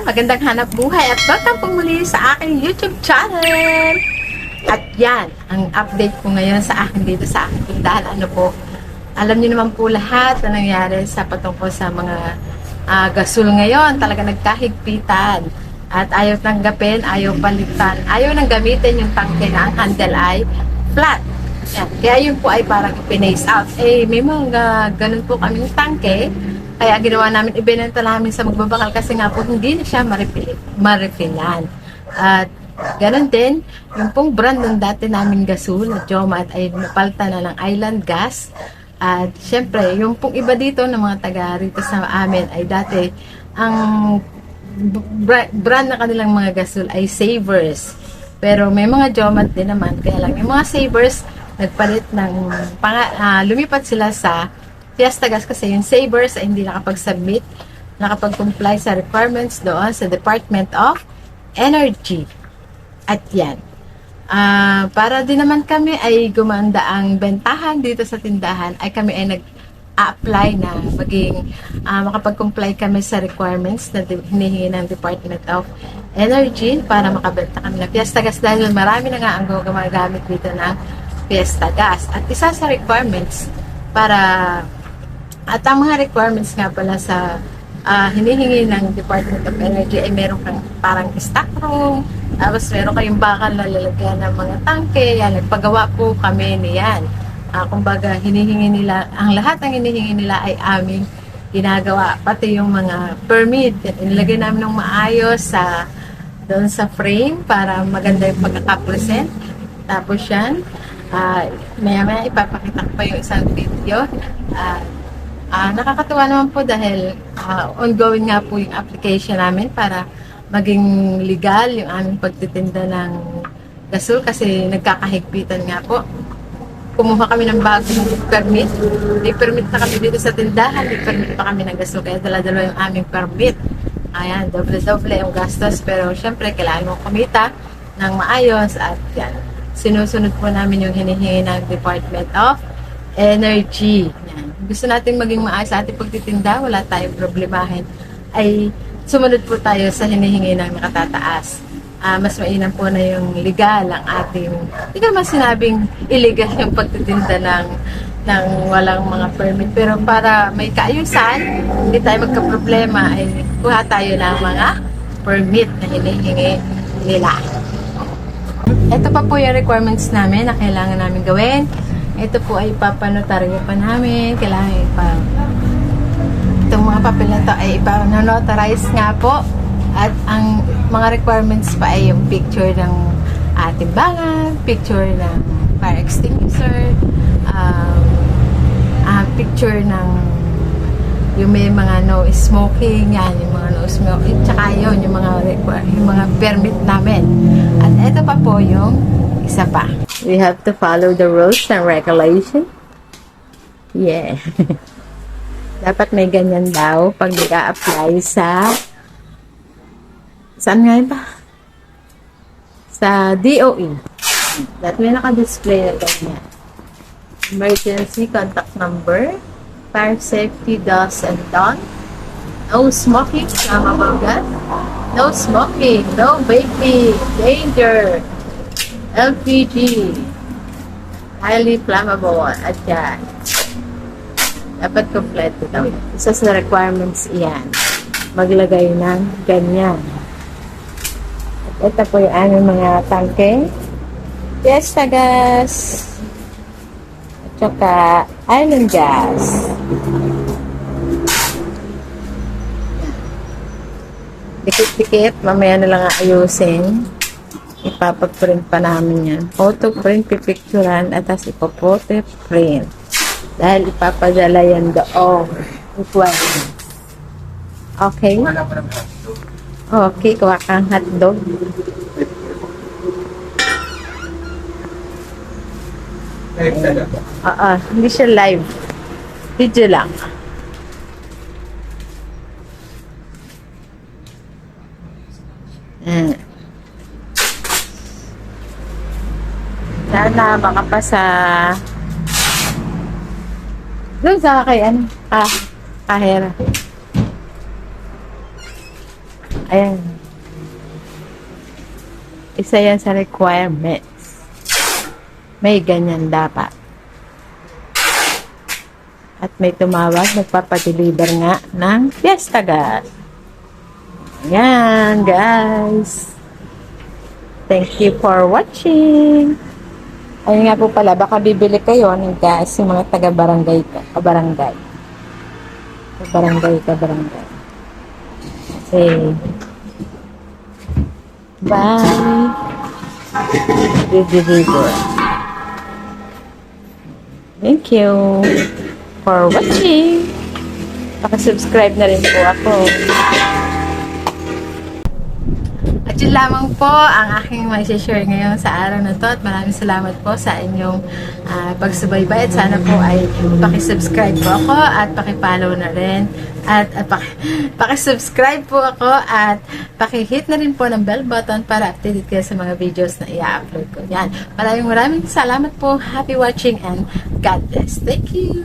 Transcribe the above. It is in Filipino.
everyone! Magandang hanap buhay at welcome po muli sa aking YouTube channel! At yan, ang update ko ngayon sa akin dito sa aking tindahan. Ano po, alam niyo naman po lahat na nangyari sa patungkol sa mga ah, gasol ngayon. Talaga nagkahigpitan. At ayaw tanggapin, ayaw palitan, ayaw nang gamitin yung tangke na ang handle ay flat. Yan. Kaya yun po ay parang ipinace out. Eh, may mga ganun po kaming tangke. Kaya ginawa namin, ibinenta namin sa magbabakal kasi nga po hindi na siya marepil, marefilan. At ganun din, yung pong brand ng dati namin gasol na Jomat ay napalta na ng Island Gas. At syempre, yung pong iba dito ng mga taga rito sa amin ay dati ang bra- brand na kanilang mga gasol ay Savers. Pero may mga Jomat din naman. Kaya lang, yung mga Savers, nagpalit ng, panga, ah, lumipat sila sa Fiesta Gas kasi yung Savers ay hindi nakapag-submit, nakapag-comply sa requirements doon sa Department of Energy. At yan. Ah, para din naman kami ay gumanda ang bentahan dito sa tindahan ay kami ay nag apply na maging ah, makapag-comply kami sa requirements na hinihingi ng Department of Energy para makabenta kami ng Fiesta Gas dahil marami na nga ang gumagamit dito ng Fiesta Gas. At isa sa requirements para at ang mga requirements nga pala sa ah, hinihingi ng Department of Energy ay meron kang parang stock room, tapos meron kayong bakal na lalagyan ng mga tangke, yan, nagpagawa po kami niyan. Ah, kumbaga, hinihingi nila, ang lahat ng hinihingi nila ay aming ginagawa, pati yung mga permit, inilagay namin ng maayos sa doon sa frame para maganda yung pagkakapresent. Tapos yan, ah, maya maya ipapakita ko pa yung isang video. Ah, Ah, nakakatuwa naman po dahil ah, ongoing nga po yung application namin para maging legal yung aming pagtitinda ng gasol kasi nagkakahigpitan nga po. Kumuha kami ng bagong permit. May permit na kami dito sa tindahan, may permit pa kami ng gasol kaya dala-dala yung aming permit. Ayan, doble-doble yung gastos pero syempre kailangan mo kumita ng maayos at yan. Sinusunod po namin yung hinihingi ng Department of Energy. Gusto natin maging maayos sa ating pagtitinda, wala tayong problemahin, ay sumunod po tayo sa hinihingi ng nakatataas. Ah, mas mainam po na yung legal ang ating, hindi naman sinabing illegal yung pagtitinda ng ng walang mga permit. Pero para may kaayusan, hindi tayo magka-problema, ay kuha tayo ng mga permit na hinihingi nila. Ito pa po yung requirements namin na kailangan namin gawin. Ito po ay papanotaryo pa namin. Kailangan ipa... Itong mga papel na to ay ipanonotarize nga po. At ang mga requirements pa ay yung picture ng uh, timbangan, picture ng fire extinguisher, um, ah, picture ng yung may mga no smoking, yan, yung mga no smoking, tsaka yun, yung mga, yung mga permit namin. At ito pa po yung isa pa. We have to follow the rules and regulation. Yeah. Dapat may ganyan daw pag nag-a-apply sa saan nga ba? Sa DOE. That may naka-display na ganyan. Emergency contact number, fire safety does and done, no smoking, flammable gas, no smoking, no vaping, danger, LPG, highly flammable, at yan. Dapat kompleto daw. Isa sa requirements iyan. Maglagay ng ganyan. At ito po yung aming mga tangke. Fiesta gas. At saka island gas. Dikit-dikit. Mamaya na lang ayusin. Ipapaprint pa namin yan. Photo print, pipicturan, at tas ipopote print. Dahil ipapadala yan doon. Requirements. Okay? Okay, kuha kang hotdog. Oo, hindi siya live. Video lang. Mm. Sana makapasa doon sa kay ah, kahera. Ayan. Isa yan sa requirements. May ganyan dapat. At may tumawag, nagpapadeliver nga ng Fiesta Gas. Ayan, guys. Thank you for watching. Ayun nga po pala, baka bibili kayo ng gas yung mga taga-barangay ka, kabarangay. Kabarangay, kabarangay. Okay. Bye. Deliver. Thank you for watching. Pakasubscribe na rin po ako. Yun lamang po ang aking may share ngayon sa araw na to at maraming salamat po sa inyong ah, pagsubaybay at sana po ay pakisubscribe po ako at pakipollow na rin at, at paki, pakisubscribe po ako at pakihit na rin po ng bell button para updated kayo sa mga videos na i-upload ko. Yan. Maraming maraming salamat po. Happy watching and God bless. Thank you.